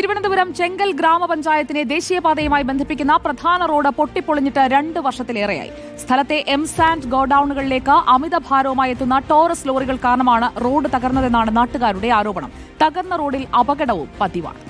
തിരുവനന്തപുരം ചെങ്കൽ ഗ്രാമപഞ്ചായത്തിനെ ദേശീയപാതയുമായി ബന്ധിപ്പിക്കുന്ന പ്രധാന റോഡ് പൊട്ടിപ്പൊളിഞ്ഞിട്ട് രണ്ട് വർഷത്തിലേറെയായി. സ്ഥലത്തെ എം സാൻഡ് ഗോഡൌണുകളിലേക്ക് അമിത ഭാരവുമായി എത്തുന്ന ടോറസ് ലോറികൾ കാരണമാണ് റോഡ് തകർന്നതെന്നാണ് നാട്ടുകാരുടെ ആരോപണം. തകർന്ന റോഡിൽ അപകടവും പതിവാണ്.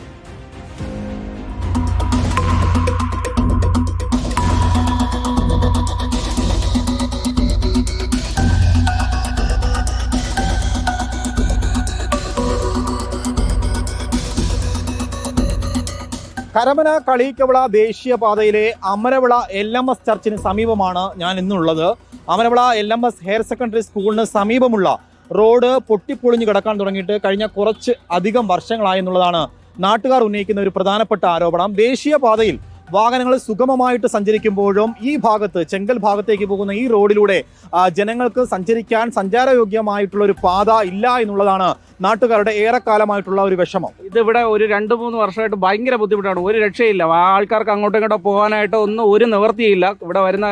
കരമന കളീക്കവിള ദേശീയപാതയിലെ അമരവിള എൽ എം എസ് ചർച്ചിന് സമീപമാണ് ഞാൻ ഇന്നുള്ളത്. Amaravila L M S higher secondary സ്കൂളിന് സമീപമുള്ള റോഡ് പൊട്ടിപ്പൊളിഞ്ഞ് കിടക്കാൻ തുടങ്ങിയിട്ട് കഴിഞ്ഞ കുറച്ച് അധികം വർഷങ്ങളായി എന്നുള്ളതാണ് നാട്ടുകാർ ഉന്നയിക്കുന്ന ഒരു പ്രധാനപ്പെട്ട ആരോപണം. ദേശീയപാതയിൽ വാഹനങ്ങൾ സുഗമമായിട്ട് സഞ്ചരിക്കുമ്പോഴും ഈ ഭാഗത്ത് ചെങ്കൽ ഭാഗത്തേക്ക് പോകുന്ന ഈ റോഡിലൂടെ ജനങ്ങൾക്ക് സഞ്ചരിക്കാൻ സഞ്ചാരയോഗ്യമായിട്ടുള്ള ഒരു പാത ഇല്ല എന്നുള്ളതാണ് നാട്ടുകാരുടെ ഏറെക്കാലമായിട്ടുള്ള ഒരു വിഷമം. ഇതിവിടെ ഒരു രണ്ട് മൂന്ന് വർഷമായിട്ട് ഭയങ്കര ബുദ്ധിമുട്ടാണ്. ഒരു രക്ഷയില്ല. ആൾക്കാർക്ക് അങ്ങോട്ടും ഇങ്ങോട്ടും പോകാനായിട്ട് ഒന്നും ഒരു നിവൃത്തിയില്ല. ഇവിടെ വരുന്ന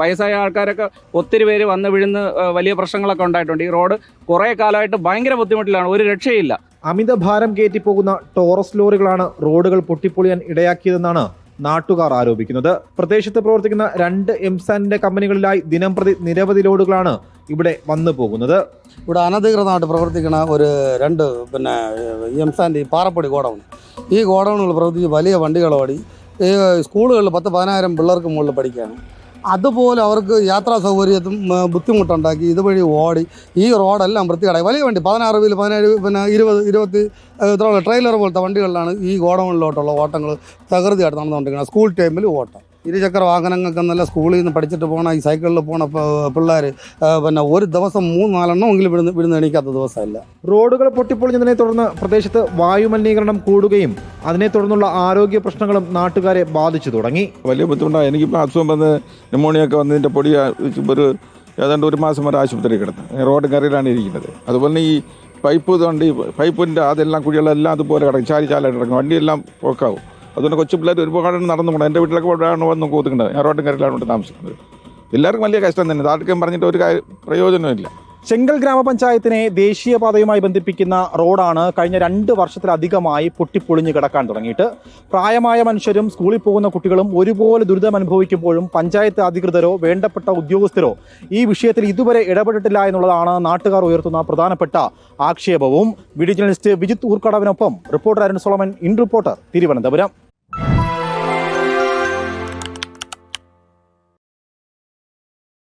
വയസ്സായ ആൾക്കാരൊക്കെ ഒത്തിരി പേര് വന്ന് വീഴുന്ന വലിയ പ്രശ്നങ്ങളൊക്കെ ഉണ്ടായിട്ടുണ്ട്. ഈ റോഡ് കുറേ കാലമായിട്ട് ഭയങ്കര ബുദ്ധിമുട്ടിലാണ്. ഒരു രക്ഷയില്ല. അമിത ഭാരം കയറ്റിപ്പോകുന്ന ടോറസ് ലോറികളാണ് റോഡുകൾ പൊട്ടിപ്പൊളിയാൻ ഇടയാക്കിയതെന്നാണ് നാട്ടുകാർ ആരോപിക്കുന്നത്. പ്രദേശത്ത് പ്രവർത്തിക്കുന്ന രണ്ട് എംസാനിന്റെ കമ്പനികളിലായി ദിനം പ്രതി നിരവധി ലോഡുകളാണ് ഇവിടെ വന്നു പോകുന്നത്. ഇവിടെ അനധികൃതമായിട്ട് പ്രവർത്തിക്കുന്ന ഒരു രണ്ട് പിന്നെ എംസാന്റെ ഈ പാറപ്പൊടി ഗോഡൗൺ. ഈ ഗോഡൗണുകൾ പ്രവർത്തിച്ച് വലിയ വണ്ടികളോടി ഈ സ്കൂളുകളിൽ പത്ത് പതിനായിരം പിള്ളേർക്ക് മുകളിൽ പഠിക്കുകയാണ്. അതുപോലെ അവർക്ക് യാത്രാ സൗകര്യത്തും ബുദ്ധിമുട്ടുണ്ടാക്കി ഇതുവഴി ഓടി ഈ റോഡെല്ലാം വൃത്തികേടായി. വലിയ വണ്ടി പതിനാറ് വീൽ പതിനേഴ് പിന്നെ ഇരുപത് ഇരുപത്തി ഇത്ര ട്രെയിലർ പോലത്തെ വണ്ടികളിലാണ് ഈ ഗോഡൗണിലോട്ടുള്ള ഓട്ടങ്ങൾ തകൃതിയായിട്ട് നടന്നുകൊണ്ടിരിക്കുന്നത്. സ്കൂൾ ടൈമിൽ ഓട്ടം. ഇരുചക്ര വാഹനങ്ങൾക്ക് നല്ല സ്കൂളിൽ നിന്ന് പഠിച്ചിട്ട് പോകണ ഈ സൈക്കിളിൽ പോണ പിള്ളേർ പിന്നെ ഒരു ദിവസം മൂന്ന് നാലെണ്ണം എങ്കിലും വിടുന്ന വിടുന്ന എണീക്കാത്ത ദിവസമല്ല. റോഡുകൾ പൊട്ടിപ്പൊളിഞ്ഞതിനെ തുടർന്ന് പ്രദേശത്ത് വായുമലിനീകരണം കൂടുകയും അതിനെ തുടർന്നുള്ള ആരോഗ്യ പ്രശ്നങ്ങളും നാട്ടുകാരെ ബാധിച്ചു തുടങ്ങി. വലിയ ബുദ്ധിമുട്ടാണ്. എനിക്കിപ്പോൾ അസുഖം വന്ന് ന്യൂമോണിയൊക്കെ വന്നതിന്റെ പൊടി ഒരു ഏതാണ്ട് ഒരു മാസം വരെ ആശുപത്രി കിടന്നു. റോഡ് കറിയിലാണ് ഇരിക്കുന്നത്. അതുപോലെ തന്നെ ഈ പൈപ്പ് കൊണ്ട് പൈപ്പിന്റെ അതെല്ലാം കുഴികളെല്ലാം അതുപോലെ കിടക്കും. ചാരി ചാലായിട്ട് കിടക്കും. വണ്ടിയെല്ലാം പോക്കാവും. അതുകൊണ്ട് കൊച്ചു പിള്ളേർ ഒരുപാട് നടന്നു പോകണം എന്റെ വീട്ടിലൊക്കെ ഇവിടെയാണ് വന്ന് കൂത്തുക്കുന്നത് റോഡ് കരയിലാണ് ഇവിടെ താമസിക്കുന്നത്. എല്ലാവർക്കും വലിയ കഷ്ടം തന്നെ. ആർക്കും പറഞ്ഞിട്ട് ഒരു പ്രയോജനമില്ല ചെങ്കൽ ഗ്രാമപഞ്ചായത്തിനെ ദേശീയപാതയുമായി ബന്ധിപ്പിക്കുന്ന റോഡാണ് കഴിഞ്ഞ രണ്ട് വർഷത്തിലധികമായി പൊട്ടിപ്പൊളിഞ്ഞു കിടക്കാൻ തുടങ്ങിയിട്ട്. പ്രായമായ മനുഷ്യരും സ്കൂളിൽ പോകുന്ന കുട്ടികളും ഒരുപോലെ ദുരിതം അനുഭവിക്കുമ്പോഴും പഞ്ചായത്ത് അധികൃതരോ വേണ്ടപ്പെട്ട ഉദ്യോഗസ്ഥരോ ഈ വിഷയത്തിൽ ഇതുവരെ ഇടപെട്ടിട്ടില്ല എന്നുള്ളതാണ് നാട്ടുകാർ ഉയർത്തുന്ന പ്രധാനപ്പെട്ട ആക്ഷേപവും. Video Vijith ഊർക്കടവിനൊപ്പം reporter Arun Solomon in reporter Thiruvananthapuram.